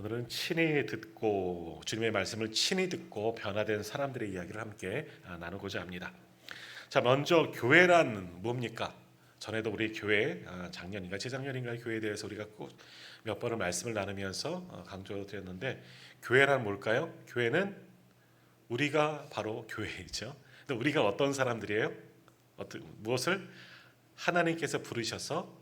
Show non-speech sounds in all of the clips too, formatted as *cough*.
오늘은 친히 듣고 주님의 말씀을 친히 듣고 변화된 사람들의 이야기를 함께 아, 나누고자 합니다. 자, 먼저 교회란 뭡니까? 전에도 우리 교회 아, 작년인가 재작년인가 교회에 대해서 우리가 꼭몇 번을 말씀을 나누면서 어, 강조드렸는데 교회란 뭘까요? 교회는 우리가 바로 교회이죠. 근데 우리가 어떤 사람들이에요? 어떤 무엇을 하나님께서 부르셔서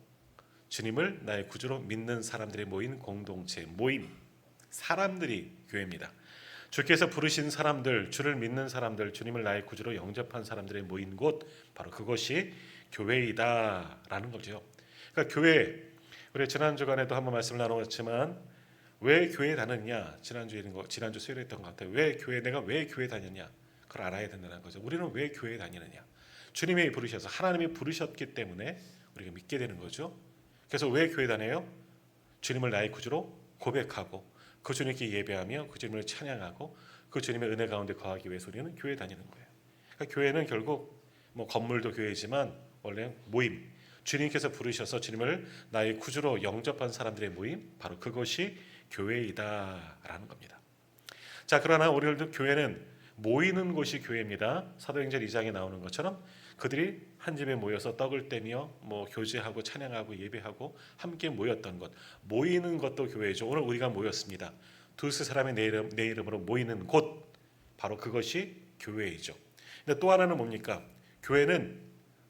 주님을 나의 구주로 믿는 사람들이 모인 공동체 모임 사람들이 교회입니다. 주께서 부르신 사람들, 주를 믿는 사람들, 주님을 나의 구주로 영접한 사람들의 모인 곳 바로 그것이 교회이다라는 거죠. 그러니까 교회 우리 지난 주간에도 한번 말씀을 나누었지만 왜 교회 다녔냐 지난주에 있는 거 지난주 수요일에 했던 것 같아요. 왜 교회 내가 왜 교회 다녔냐 그걸 알아야 된다는 거죠. 우리는 왜 교회 다니느냐 주님이 부르셔서 하나님이 부르셨기 때문에 우리가 믿게 되는 거죠. 그래서 왜 교회 다녀요? 주님을 나의 구주로 고백하고 그 주님께 예배하며 그 주님을 찬양하고 그 주님의 은혜 가운데 거하기 위해서 우리는 교회 다니는 거예요. 그러니까 교회는 결국 뭐 건물도 교회지만 원래 모임 주님께서 부르셔서 주님을 나의 구주로 영접한 사람들의 모임 바로 그것이 교회이다라는 겁니다. 자 그러나 우리들도 교회는 모이는 곳이 교회입니다. 사도행전 2장에 나오는 것처럼 그들이 한 집에 모여서 떡을 떼며 뭐 교제하고 찬양하고 예배하고 함께 모였던 것 모이는 것도 교회죠. 오늘 우리가 모였습니다. 두세 사람의 내, 이름, 내 이름으로 모이는 곳 바로 그것이 교회이죠. 근데 또 하나는 뭡니까? 교회는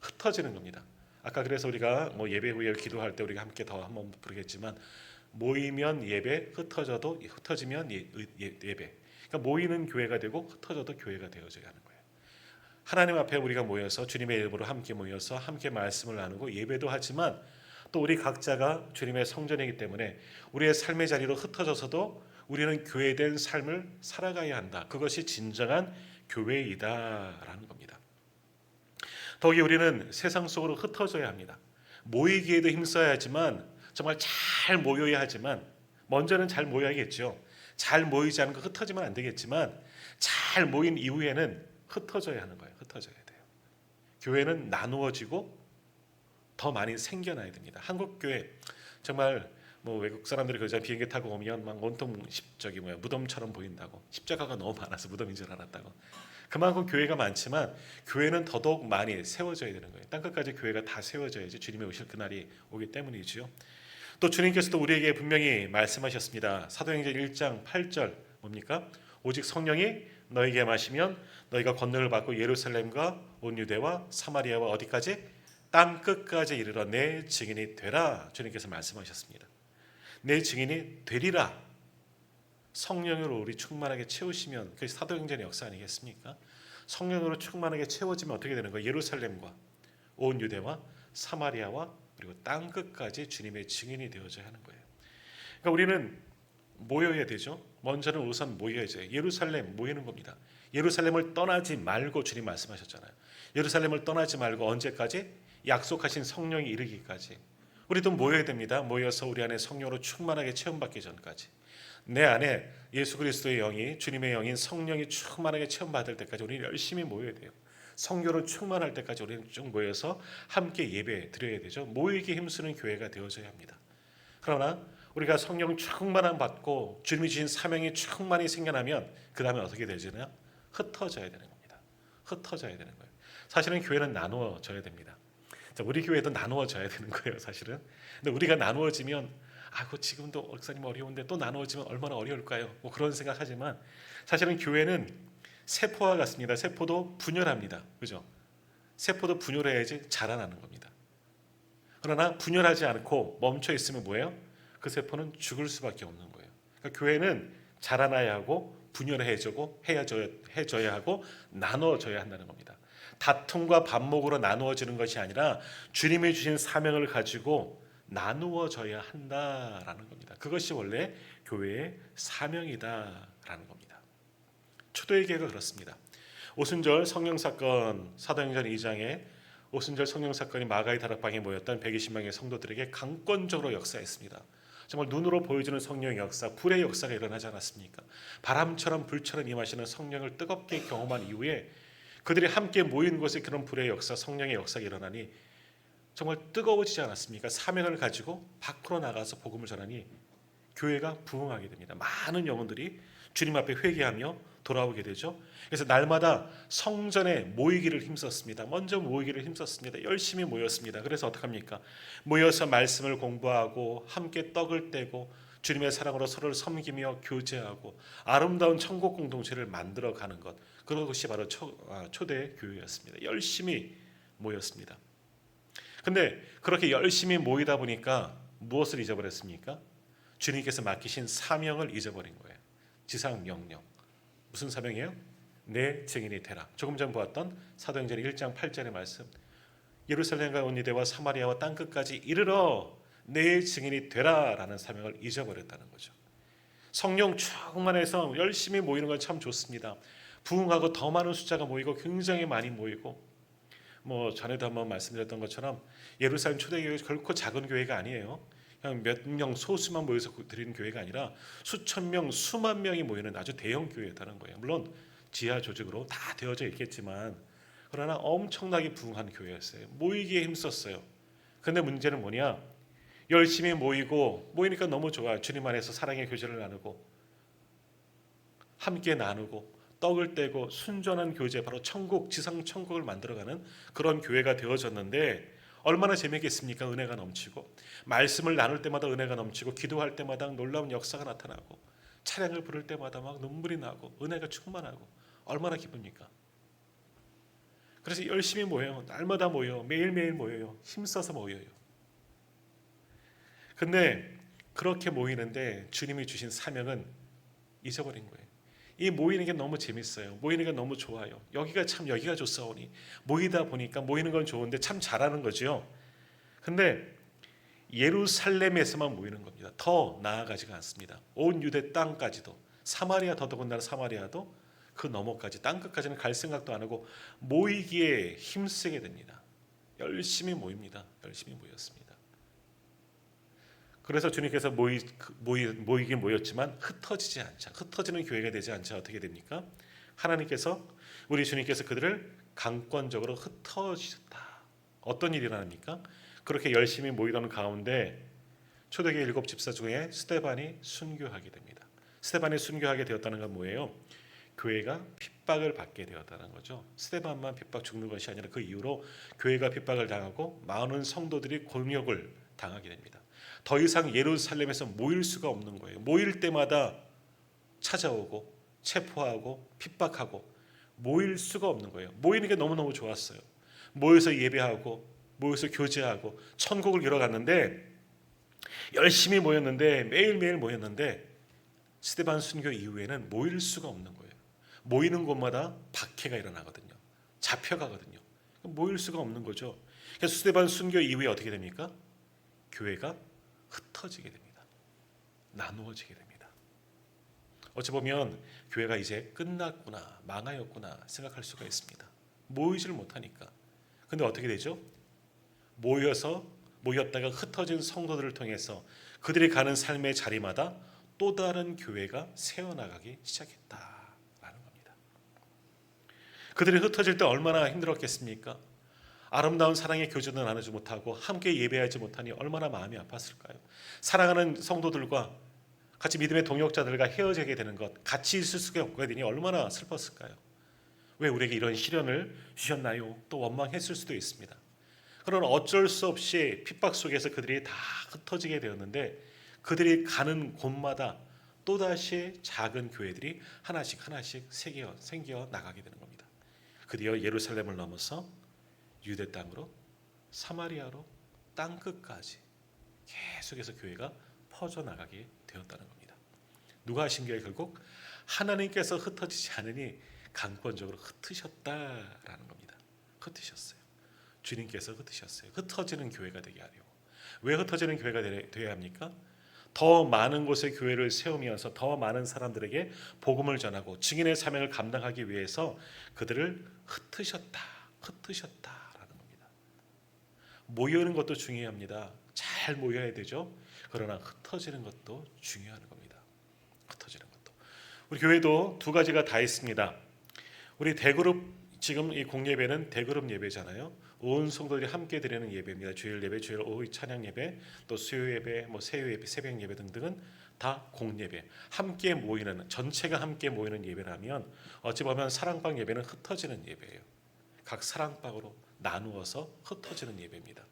흩어지는 겁니다. 아까 그래서 우리가 뭐 예배 후에 기도할 때 우리가 함께 더 한번 부르겠지만 모이면 예배 흩어져도 흩어지면 예, 예, 예배. 그러니까 모이는 교회가 되고 흩어져도 교회가 되어져야 하는 거예요. 하나님 앞에 우리가 모여서 주님의 이름으로 함께 모여서 함께 말씀을 나누고 예배도 하지만 또 우리 각자가 주님의 성전이기 때문에 우리의 삶의 자리로 흩어져서도 우리는 교회된 삶을 살아가야 한다. 그것이 진정한 교회이다라는 겁니다. 더욱이 우리는 세상 속으로 흩어져야 합니다. 모이기에도 힘써야 하지만 정말 잘 모여야 하지만 먼저는 잘 모여야겠죠. 잘 모이지 않고 흩어지면 안 되겠지만 잘 모인 이후에는 흩어져야 하는 거예요. 흩어져야 돼요. 교회는 나누어지고 더 많이 생겨나야 됩니다. 한국 교회 정말 뭐 외국 사람들이 그저 비행기 타고 오면 막 온통 십 저기 뭐야 무덤처럼 보인다고 십자가가 너무 많아서 무덤인 줄 알았다고 그만큼 교회가 많지만 교회는 더더욱 많이 세워져야 되는 거예요. 땅끝까지 교회가 다 세워져야지 주님이 오실 그날이 오기 때문이지요. 또 주님께서도 우리에게 분명히 말씀하셨습니다. 사도행전 1장 8절 뭡니까? 오직 성령이 너에게 마시면 너희가 권능을 받고 예루살렘과 온 유대와 사마리아와 어디까지 땅 끝까지 이르러 내 증인이 되라. 주님께서 말씀하셨습니다. 내 증인이 되리라. 성령으로 우리 충만하게 채우시면 그게 사도행전의 역사 아니겠습니까? 성령으로 충만하게 채워지면 어떻게 되는 거예요? 예루살렘과 온 유대와 사마리아와 그리고 땅 끝까지 주님의 증인이 되어져야 하는 거예요. 그러니까 우리는 모여야 되죠. 먼저는 우선 모여야죠. 예루살렘 모이는 겁니다. 예루살렘을 떠나지 말고 주님 말씀하셨잖아요. 예루살렘을 떠나지 말고 언제까지 약속하신 성령이 이르기까지 우리도 모여야 됩니다. 모여서 우리 안에 성령으로 충만하게 체험받기 전까지 내 안에 예수 그리스도의 영이 주님의 영인 성령이 충만하게 체험받을 때까지 우리는 열심히 모여야 돼요. 성교로 충만할 때까지 우리는 쭉 모여서 함께 예배 드려야 되죠. 모이기 힘쓰는 교회가 되어져야 합니다. 그러나 우리가 성령 충만함 받고 주님이 주신 사명이 충만히 생겨나면 그 다음에 어떻게 되지냐? 흩어져야 되는 겁니다. 흩어져야 되는 거예요. 사실은 교회는 나누어져야 됩니다. 자, 우리 교회도 나누어져야 되는 거예요, 사실은. 근데 우리가 나누어지면 아, 그 지금도 목사님 어려운데 또 나누어지면 얼마나 어려울까요? 뭐 그런 생각하지만 사실은 교회는 세포와 같습니다. 세포도 분열합니다. 그죠? 세포도 분열해야지 자라나는 겁니다. 그러나 분열하지 않고 멈춰 있으면 뭐예요? 그 세포는 죽을 수밖에 없는 거예요. 그러니까 교회는 자라나야 하고 분열해주고 해야져야, 해줘야 하고 나누어져야 한다는 겁니다. 다툼과 반목으로 나누어지는 것이 아니라 주님이 주신 사명을 가지고 나누어져야 한다라는 겁니다. 그것이 원래 교회의 사명이다라는 겁니다. 초대의 교회가 그렇습니다. 오순절 성령 사건 사도행전 2장에 오순절 성령 사건이 마가의 다락방에 모였던 120명의 성도들에게 강권적으로 역사했습니다. 정말 눈으로 보여주는 성령의 역사, 불의 역사가 일어나지 않았습니까? 바람처럼 불처럼 임하시는 성령을 뜨겁게 경험한 이후에 그들이 함께 모인 곳에 그런 불의 역사, 성령의 역사가 일어나니 정말 뜨거워지지 않았습니까? 사명을 가지고 밖으로 나가서 복음을 전하니 교회가 부흥하게 됩니다. 많은 영혼들이 주님 앞에 회개하며 돌아오게 되죠. 그래서 날마다 성전에 모이기를 힘썼습니다. 먼저 모이기를 힘썼습니다. 열심히 모였습니다. 그래서 어떡합니까? 모여서 말씀을 공부하고 함께 떡을 떼고 주님의 사랑으로 서로를 섬기며 교제하고 아름다운 천국 공동체를 만들어 가는 것. 그것이 바로 초, 아, 초대 교회였습니다. 열심히 모였습니다. 근데 그렇게 열심히 모이다 보니까 무엇을 잊어버렸습니까? 주님께서 맡기신 사명을 잊어버린 거예요. 지상 명령. 무슨 사명이에요? 내 증인이 되라. 조금 전 보았던 사도행전 1장 8절의 말씀. 예루살렘과 온 유대와 사마리아와 땅 끝까지 이르러 내 증인이 되라라는 사명을 잊어버렸다는 거죠. 성령 충만해서 열심히 모이는 건 참 좋습니다. 부흥하고 더 많은 숫자가 모이고 굉장히 많이 모이고 뭐 전에도 한번 말씀드렸던 것처럼 예루살렘 초대교회 결코 작은 교회가 아니에요. 몇 명 소수만 모여서 드리는 교회가 아니라 수천 명, 수만 명이 모이는 아주 대형 교회였다는 거예요. 물론 지하 조직으로 다 되어져 있겠지만 그러나 엄청나게 부흥한 교회였어요. 모이기에 힘썼어요. 근데 문제는 뭐냐? 열심히 모이고 모이니까 너무 좋아. 주님 안에서 사랑의 교제를 나누고 함께 나누고 떡을 떼고 순전한 교제 바로 천국 지상 천국을 만들어가는 그런 교회가 되어졌는데 얼마나 재미있겠습니까? 은혜가 넘치고 말씀을 나눌 때마다 은혜가 넘치고 기도할 때마다 놀라운 역사가 나타나고 찬양을 부를 때마다 막 눈물이 나고 은혜가 충만하고 얼마나 기쁩니까? 그래서 열심히 모여요. 날마다 모여 매일매일 모여요. 힘써서 모여요. 근데 그렇게 모이는데 주님이 주신 사명은 잊어버린 거예요. 이 모이는 게 너무 재밌어요. 모이는 게 너무 좋아요. 여기가 참 여기가 좋사오니 모이다 보니까 모이는 건 좋은데 참 잘하는 거지요. 근데 예루살렘에서만 모이는 겁니다. 더 나아가지가 않습니다. 온 유대 땅까지도 사마리아 더더군다나 사마리아도 그 너머까지 땅 끝까지는 갈 생각도 안 하고 모이기에 힘쓰게 됩니다. 열심히 모입니다. 열심히 모였습니다. 그래서 주님께서 모이, 모이, 모이긴 모였지만 흩어지지 않자 흩어지는 교회가 되지 않자 어떻게 됩니까? 하나님께서 우리 주님께서 그들을 강권적으로 흩어지셨다. 어떤 일이 일어납니까? 그렇게 열심히 모이던 가운데 초대교회 일곱 집사 중에 스테반이 순교하게 됩니다. 스테반이 순교하게 되었다는 건 뭐예요? 교회가 핍박을 받게 되었다는 거죠. 스테반만 핍박 죽는 것이 아니라 그 이후로 교회가 핍박을 당하고 많은 성도들이 곤욕을 당하게 됩니다. 더 이상 예루살렘에서 모일 수가 없는 거예요. 모일 때마다 찾아오고 체포하고 핍박하고 모일 수가 없는 거예요. 모이는 게 너무너무 좋았어요. 모여서 예배하고 모여서 교제하고 천국을 이뤄갔는데 열심히 모였는데 매일매일 모였는데 스테반 순교 이후에는 모일 수가 없는 거예요. 모이는 곳마다 박해가 일어나거든요. 잡혀가거든요. 모일 수가 없는 거죠. 그래서 스테반 순교 이후에 어떻게 됩니까? 교회가 흩어지게 됩니다. 나누어지게 됩니다. 어찌 보면 교회가 이제 끝났구나, 망하였구나 생각할 수가 있습니다. 모이질 못하니까. 근데 어떻게 되죠? 모여서 모였다가 흩어진 성도들을 통해서 그들이 가는 삶의 자리마다 또 다른 교회가 세워나가기 시작했다라는 겁니다. 그들이 흩어질 때 얼마나 힘들었겠습니까? 아름다운 사랑의 교제도 나누지 못하고 함께 예배하지 못하니 얼마나 마음이 아팠을까요? 사랑하는 성도들과 같이 믿음의 동역자들과 헤어지게 되는 것, 같이 있을 수가 없게 되니 얼마나 슬펐을까요? 왜 우리에게 이런 시련을 주셨나요? 또 원망했을 수도 있습니다. 그러나 어쩔 수 없이 핍박 속에서 그들이 다 흩어지게 되었는데 그들이 가는 곳마다 또다시 작은 교회들이 하나씩 하나씩 생겨, 생겨 나가게 되는 겁니다. 드디어 예루살렘을 넘어서 유대 땅으로 사마리아로 땅 끝까지 계속해서 교회가 퍼져 나가게 되었다는 겁니다. 누가 하신 게 결국 하나님께서 흩어지지 않으니 강권적으로 흩으셨다라는 겁니다. 흩으셨어요. 주님께서 흩으셨어요. 흩어지는 교회가 되게 하려. 왜 흩어지는 교회가 되어야 합니까? 더 많은 곳에 교회를 세우면서 더 많은 사람들에게 복음을 전하고 증인의 사명을 감당하기 위해서 그들을 흩으셨다. 겁니다. 모이는 것도 중요합니다. 잘 모여야 되죠. 그러나 흩어지는 것도 중요한 겁니다. 흩어지는 것도. 우리 교회도 두 가지가 다 있습니다. 우리 대그룹 지금 이 공예배는 대그룹 예배잖아요. 온 성도들이 함께 드리는 예배입니다. 주일 예배, 주일 오후 찬양 예배, 또 수요 예배, 뭐 세요 예배, 새벽 예배 등등은 다 공예배, 함께 모이는 전체가 함께 모이는 예배라면 어찌 보면 사랑방 예배는 흩어지는 예배예요. 각 사랑방으로 나누어서 흩어지는 예배입니다.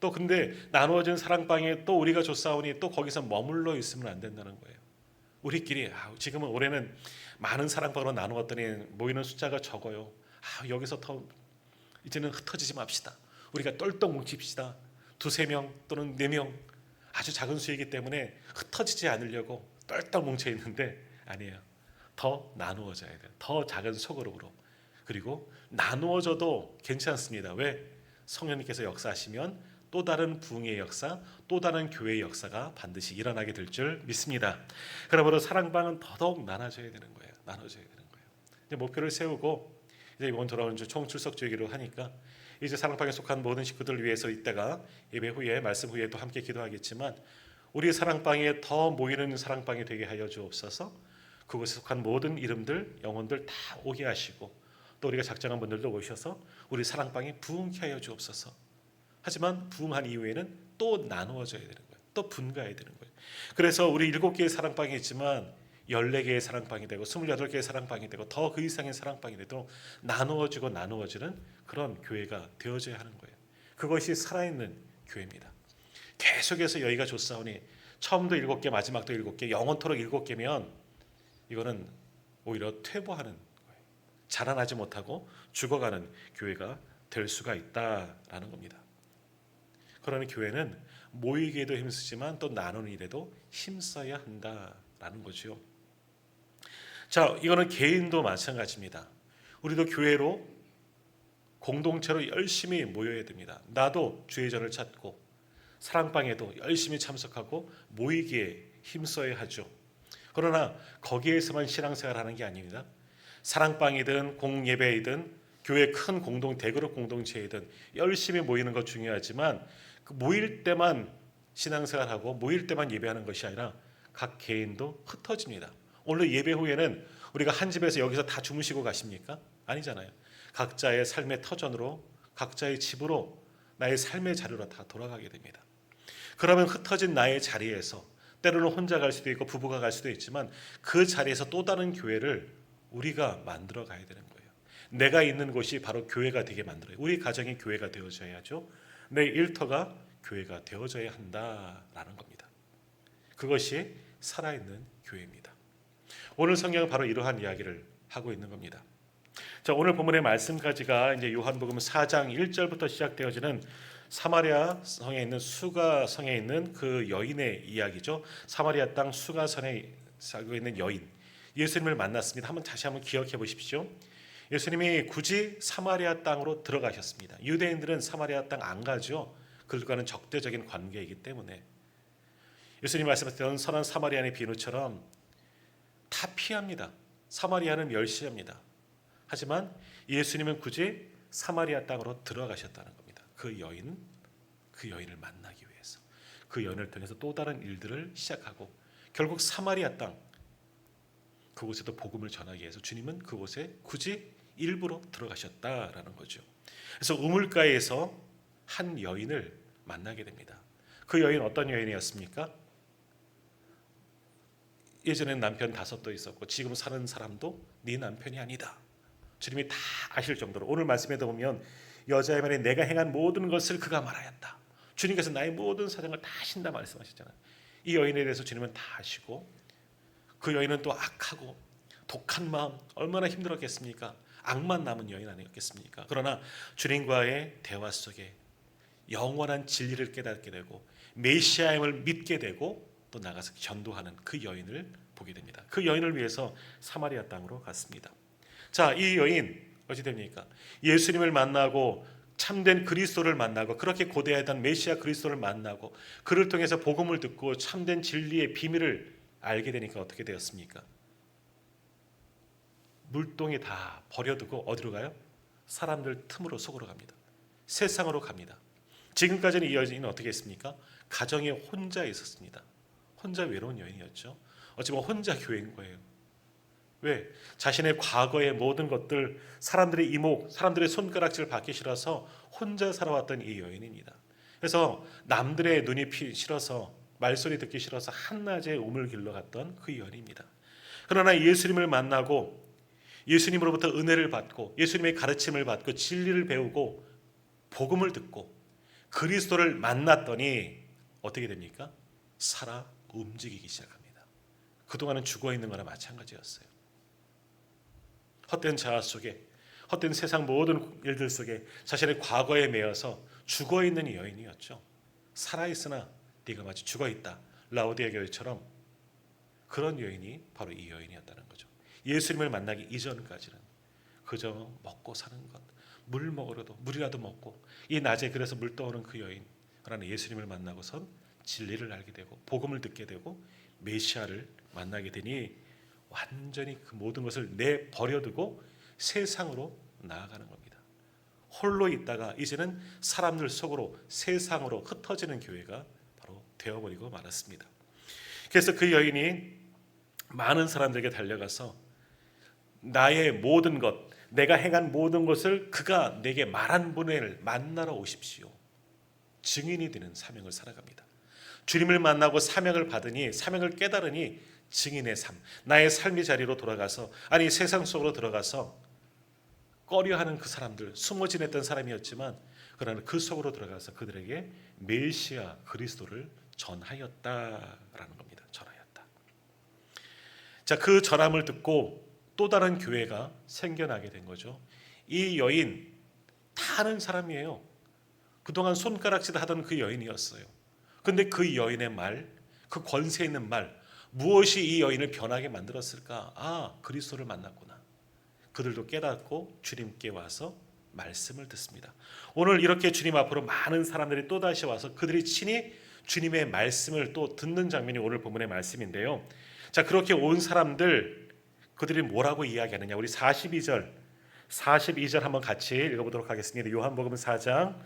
또 근데 나누어진 사랑방에 또 우리가 조사오니 또 거기서 머물러 있으면 안 된다는 거예요. 우리끼리 아, 지금은 올해는 많은 사랑방으로 나누었더니 모이는 숫자가 적어요. 아, 여기서 더 이제는 흩어지지 맙시다. 우리가 똘똘 뭉칩시다. 두세 명 또는 네 명 아주 작은 수이기 때문에 흩어지지 않으려고 똘똘 뭉쳐 있는데 아니에요. 더 나누어져야 돼요. 더 작은 소그룹으로. 그리고 나누어져도 괜찮습니다. 왜? 성령님께서 역사하시면 또 다른 부흥의 역사, 또 다른 교회의 역사가 반드시 일어나게 될 줄 믿습니다. 그러므로 사랑방은 더더욱 나눠져야 되는 거예요. 나눠져야 되는 거예요. 이제 목표를 세우고 이제 이번 돌아오는 주 총출석 주기로 하니까 이제 사랑방에 속한 모든 식구들을 위해서 이때가 예배 후에 말씀 후에 또 함께 기도하겠지만 우리 사랑방에 더 모이는 사랑방이 되게 하여 주옵소서. 그곳에 속한 모든 이름들, 영혼들 다 오게 하시고 또 우리가 작정한 분들도 오셔서 우리 사랑방에 부흥케 하여 주옵소서. 하지만 부흥한 이후에는 또 나누어져야 되는 거예요. 또 분가해야 되는 거예요. 그래서 우리 일곱 개의 사랑방이 있지만 14개의 사랑방이 되고 28개의 사랑방이 되고 더 그 이상의 사랑방이 되도록 나누어지고 나누어지는 그런 교회가 되어져야 하는 거예요. 그것이 살아있는 교회입니다. 계속해서 여기가 좋사오니 처음도 일곱 개 마지막도 일곱 개 영원토록 일곱 개면 이거는 오히려 퇴보하는. 자라나지 못하고 죽어가는 교회가 될 수가 있다라는 겁니다. 그러니 교회는 모이기에도 힘쓰지만 또 나누는 일에도 힘써야 한다라는 거죠. 자, 이거는 개인도 마찬가지입니다. 우리도 교회로 공동체로 열심히 모여야 됩니다. 나도 주의 전을 찾고 사랑방에도 열심히 참석하고 모이기에 힘써야 하죠. 그러나 거기에서만 신앙생활 하는 게 아닙니다. 사랑방이든 공예배이든 교회 큰 공동 대그룹 공동체이든 열심히 모이는 것 중요하지만 그 모일 때만 신앙생활하고 모일 때만 예배하는 것이 아니라 각 개인도 흩어집니다. 오늘 예배 후에는 우리가 한 집에서 여기서 다 주무시고 가십니까? 아니잖아요. 각자의 삶의 터전으로 각자의 집으로 나의 삶의 자리로 다 돌아가게 됩니다. 그러면 흩어진 나의 자리에서 때로는 혼자 갈 수도 있고 부부가 갈 수도 있지만 그 자리에서 또 다른 교회를 우리가 만들어 가야 되는 거예요. 내가 있는 곳이 바로 교회가 되게 만들어요. 우리 가정이 교회가 되어져야죠. 내 일터가 교회가 되어져야 한다라는 겁니다. 그것이 살아있는 교회입니다. 오늘 성경은 바로 이러한 이야기를 하고 있는 겁니다. 자, 오늘 본문의 말씀까지가 이제 요한복음 4장 1절부터 시작되어지는 사마리아 성에 있는 수가 성에 있는 그 여인의 이야기죠. 사마리아 땅 수가선에 살고 있는 여인 예수님을 만났습니다. 한번 다시 한번 기억해 보십시오. 예수님이 굳이 사마리아 땅으로 들어가셨습니다. 유대인들은 사마리아 땅 안 가죠. 그들과는 적대적인 관계이기 때문에 예수님 말씀하셨던 선한 사마리아의 비누처럼 다 피합니다. 사마리아는 멸시합니다. 하지만 예수님은 굳이 사마리아 땅으로 들어가셨다는 겁니다. 그 여인, 그 여인을 만나기 위해서 그 여인을 통해서 또 다른 일들을 시작하고 결국 사마리아 땅 그곳에도 복음을 전하기 위해서 주님은 그곳에 굳이 일부러 들어가셨다라는 거죠. 그래서 우물가에서 한 여인을 만나게 됩니다. 그 여인 어떤 여인이었습니까? 예전엔 남편 다섯도 있었고 지금 사는 사람도 네 남편이 아니다. 주님이 다 아실 정도로 오늘 말씀에도 보면 여자의 말에 내가 행한 모든 것을 그가 말하였다. 주님께서 나의 모든 사정을 다 아신다 말씀하셨잖아요. 이 여인에 대해서 주님은 다 아시고 그 여인은 또 악하고 독한 마음 얼마나 힘들었겠습니까? 악만 남은 여인 아니었겠습니까? 그러나 주님과의 대화 속에 영원한 진리를 깨닫게 되고 메시아임을 믿게 되고 또 나가서 전도하는 그 여인을 보게 됩니다. 그 여인을 위해서 사마리아 땅으로 갔습니다. 자, 이 여인 어찌 됩니까? 예수님을 만나고 참된 그리스도를 만나고 그렇게 고대하던 메시아 그리스도를 만나고 그를 통해서 복음을 듣고 참된 진리의 비밀을 알게 되니까 어떻게 되었습니까? 물동이 다 버려두고 어디로 가요? 사람들 틈으로 속으로 갑니다. 세상으로 갑니다. 지금까지는 이 여인은 어떻게 했습니까? 가정에 혼자 있었습니다. 혼자 외로운 여인이었죠. 어찌 보면 혼자 교회인 거예요. 왜? 자신의 과거의 모든 것들, 사람들의 이목, 사람들의 손가락질 받기 싫어서 혼자 살아왔던 이 여인입니다. 그래서 남들의 눈이 피 싫어서 말소리 듣기 싫어서 한낮에 우물 길러 갔던 그 여인입니다. 그러나 예수님을 만나고 예수님으로부터 은혜를 받고 예수님의 가르침을 받고 진리를 배우고 복음을 듣고 그리스도를 만났더니 어떻게 됩니까? 살아 움직이기 시작합니다. 그동안은 죽어 있는 거나 마찬가지였어요. 헛된 자아 속에 헛된 세상 모든 일들 속에 자신의 과거에 매여서 죽어 있는 여인이었죠. 살아 있으나 네가 마치 죽어 있다. 라오디아 교회처럼 그런 여인이 바로 이 여인이었다는 거죠. 예수님을 만나기 이전까지는 그저 먹고 사는 것, 물 먹으러도 물이라도 먹고 이 낮에 그래서 물 떠오는 그 여인 그러나 예수님을 만나고선 진리를 알게 되고 복음을 듣게 되고 메시아를 만나게 되니 완전히 그 모든 것을 내 버려두고 세상으로 나아가는 겁니다. 홀로 있다가 이제는 사람들 속으로 세상으로 흩어지는 교회가 되어버리고 말았습니다. 그래서 그 여인이 많은 사람들에게 달려가서 나의 모든 것, 내가 행한 모든 것을 그가 내게 말한 분을 만나러 오십시오. 증인이 되는 사명을 살아갑니다. 주님을 만나고 사명을 받으니 사명을 깨달으니 증인의 삶, 나의 삶의 자리로 돌아가서 아니 세상 속으로 들어가서 꺼려하는 그 사람들, 숨어 지냈던 사람이었지만 그러나 그 속으로 들어가서 그들에게 메시아 그리스도를 전하였다라는 겁니다. 전하였다. 자, 그 전함을 듣고 또 다른 교회가 생겨나게 된 거죠. 이 여인 다 아는 사람이에요. 그동안 손가락질 하던 그 여인이었어요. 근데 그 여인의 말, 그 권세 있는 말, 무엇이 이 여인을 변하게 만들었을까? 아, 그리스도를 만났구나. 그들도 깨닫고 주님께 와서 말씀을 듣습니다. 오늘 이렇게 주님 앞으로 많은 사람들이 또 다시 와서 그들이 친히 주님의 말씀을 또 듣는 장면이 오늘 본문의 말씀인데요. 자, 그렇게 온 사람들 그들이 뭐라고 이야기하느냐? 우리 42절 42절 한번 같이 읽어 보도록 하겠습니다. 요한복음 4장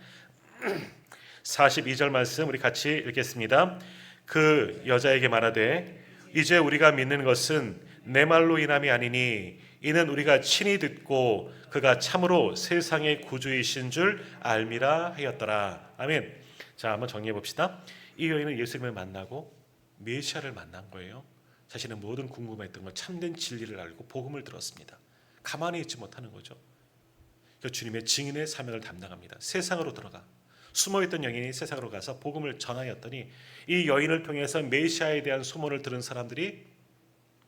42절 *clears throat* 말씀 우리 같이 읽겠습니다. 그 여자에게 말하되 이제 우리가 믿는 것은 내 말로 인함이 아니니 이는 우리가 친히 듣고 그가 참으로 세상의 구주이신 줄 알미라 하였더라. 아멘. 자, 한번 정리해 봅시다. 이 여인은 예수님을 만나고 메시아를 만난 거예요. 자신의 모든 궁금했던 걸 참된 진리를 알고 복음을 들었습니다. 가만히 있지 못하는 거죠. 그 주님의 증인의 사명을 담당합니다. 세상으로 들어가 숨어있던 여인이 세상으로 가서 복음을 전하였더니 이 여인을 통해서 메시아에 대한 소문을 들은 사람들이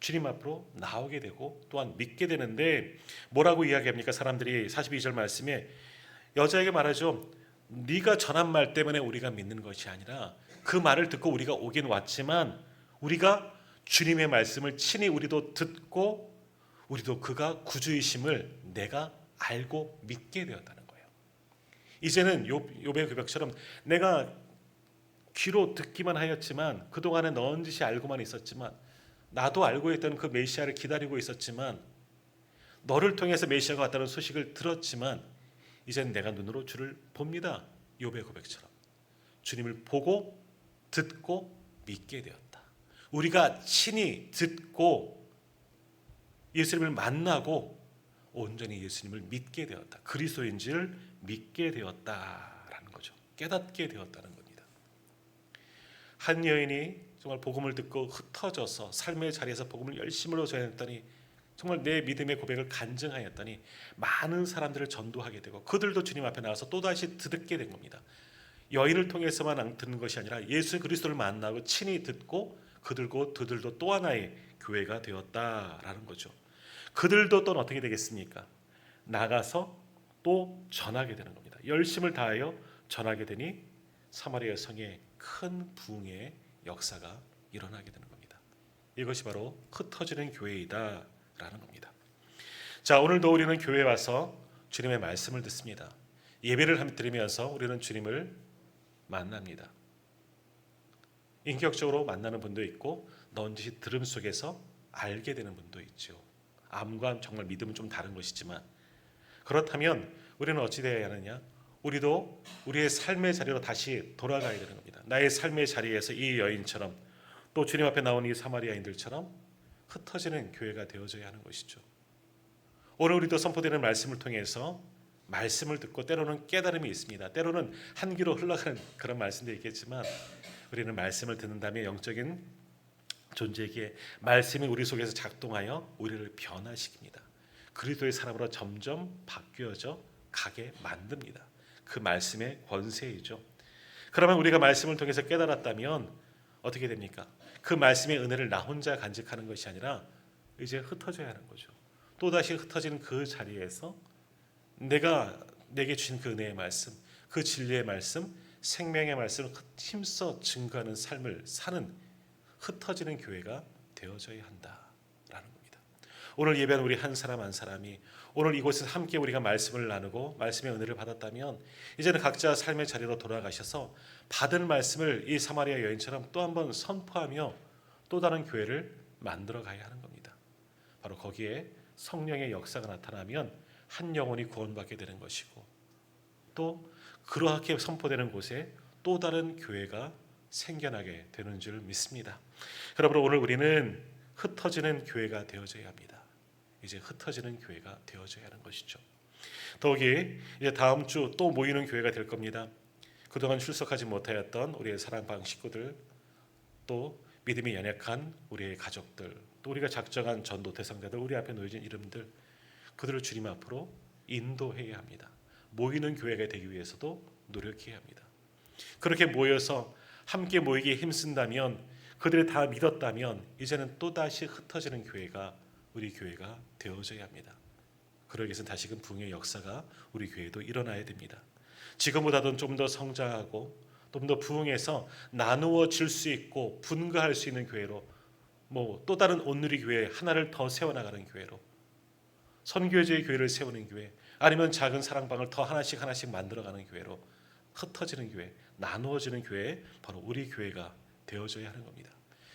주님 앞으로 나오게 되고 또한 믿게 되는데 뭐라고 이야기합니까? 사람들이 42절 말씀에 여자에게 말하죠. 네가 전한 말 때문에 우리가 믿는 것이 아니라 그 말을 듣고 우리가 오긴 왔지만 우리가 주님의 말씀을 친히 우리도 듣고 우리도 그가 구주이심을 내가 알고 믿게 되었다는 거예요. 이제는 욥의 고백처럼 내가 귀로 듣기만 하였지만 그동안에 넌지시 알고만 있었지만 나도 알고 있던 그 메시아를 기다리고 있었지만 너를 통해서 메시아가 왔다는 소식을 들었지만 이젠 내가 눈으로 주를 봅니다. 욥의 고백처럼 주님을 보고 듣고 믿게 되었다. 우리가 친히 듣고 예수님을 만나고 온전히 예수님을 믿게 되었다. 그리스도인지를 믿게 되었다라는 거죠. 깨닫게 되었다는 겁니다. 한 여인이 정말 복음을 듣고 흩어져서 삶의 자리에서 복음을 열심으로 전했더니 정말 내 믿음의 고백을 간증하였더니 많은 사람들을 전도하게 되고 그들도 주님 앞에 나와서 또다시 듣게 된 겁니다. 여인을 통해서만 듣는 것이 아니라 예수 그리스도를 만나고 친히 듣고 그들고 그들도 또 하나의 교회가 되었다라는 거죠. 그들도 또 어떻게 되겠습니까? 나가서 또 전하게 되는 겁니다. 열심을 다하여 전하게 되니 사마리아 성에 큰 부흥의 역사가 일어나게 되는 겁니다. 이것이 바로 흩어지는 교회이다라는 겁니다. 자, 오늘도 우리는 교회에 와서 주님의 말씀을 듣습니다. 예배를 드리면서 우리는 주님을 만납니다. 인격적으로 만나는 분도 있고 넌지 들음 속에서 알게 되는 분도 있죠. 암과 정말 믿음은 좀 다른 것이지만 그렇다면 우리는 어찌 되어야 하느냐? 우리도 우리의 삶의 자리로 다시 돌아가야 되는 겁니다. 나의 삶의 자리에서 이 여인처럼 또 주님 앞에 나온 이 사마리아인들처럼 흩어지는 교회가 되어져야 하는 것이죠. 오늘 우리도 선포되는 말씀을 통해서 말씀을 듣고 때로는 깨달음이 있습니다. 때로는 한 귀로 흘러가는 그런 말씀도 있겠지만 우리는 말씀을 듣는다면 영적인 존재기에 말씀이 우리 속에서 작동하여 우리를 변화시킵니다. 그리스도의 사람으로 점점 바뀌어져 가게 만듭니다. 그 말씀의 권세이죠. 그러면 우리가 말씀을 통해서 깨달았다면 어떻게 됩니까? 그 말씀의 은혜를 나 혼자 간직하는 것이 아니라 이제 흩어져야 하는 거죠. 또 다시 흩어지는 그 자리에서 내가 내게 주신 그 은혜의 말씀, 그 진리의 말씀, 생명의 말씀을 힘써 증거하는 삶을 사는 흩어지는 교회가 되어져야 한다라는 겁니다. 오늘 예배한 우리 한 사람 한 사람이 오늘 이곳에서 함께 우리가 말씀을 나누고 말씀의 은혜를 받았다면 이제는 각자 삶의 자리로 돌아가셔서 받은 말씀을 이 사마리아 여인처럼 또 한 번 선포하며 또 다른 교회를 만들어 가야 하는 겁니다. 바로 거기에 성령의 역사가 나타나면 한 영혼이 구원받게 되는 것이고 또 그렇게 선포되는 곳에 또 다른 교회가 생겨나게 되는 줄 믿습니다. 여러분 오늘 우리는 흩어지는 교회가 되어져야 합니다. 이제 흩어지는 교회가 되어져야 하는 것이죠. 더욱이 이제 다음 주 또 모이는 교회가 될 겁니다. 그동안 출석하지 못하였던 우리의 사랑방 식구들 또 믿음이 연약한 우리의 가족들 또 우리가 작정한 전도 대상자들 우리 앞에 놓여진 이름들 그들을 주님 앞으로 인도해야 합니다. 모이는 교회가 되기 위해서도 노력해야 합니다. 그렇게 모여서 함께 모이기에 힘쓴다면 그들이 다 믿었다면 이제는 또 다시 흩어지는 교회가 우리 교회가 되어져야 합니다. 그러기 위해서는 다시금 부흥의 역사가 우리 교회도 일어나야 됩니다. 지금보다도 좀 더 성장하고 좀 더 부흥해서 나누어질 수 있고 분가할 수 있는 교회로 뭐 또 다른 온누리 교회 하나를 더 세워나가는 교회로 선교제의 교회를 세우는 교회 아니면 작은 사랑방을 더 하나씩 하나씩 만들어가는 교회로 흩어지는 교회 나누어지는 교회 바로 우리 교회가 되어져야 하는 겁니다.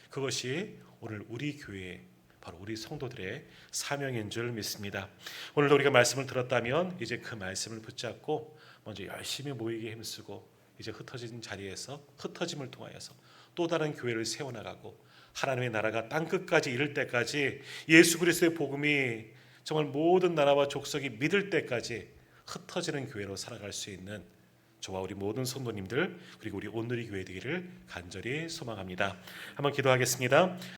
그것이 오늘 우리 교회 바로 우리 성도들의 사명인 줄 믿습니다. 오늘도 우리가 말씀을 들었다면 이제 그 말씀을 붙잡고 먼저 열심히 모이게 힘쓰고 이제 흩어진 자리에서 흩어짐을 통하여서 또 다른 교회를 세워나가고 하나님의 나라가 땅 끝까지 이를 때까지 예수 그리스도의 복음이 정말 모든 나라와 족속이 믿을 때까지 흩어지는 교회로 살아갈 수 있는 저와 우리 모든 성도님들 그리고 우리 온누리 교회 되기를 간절히 소망합니다. 한번 기도하겠습니다.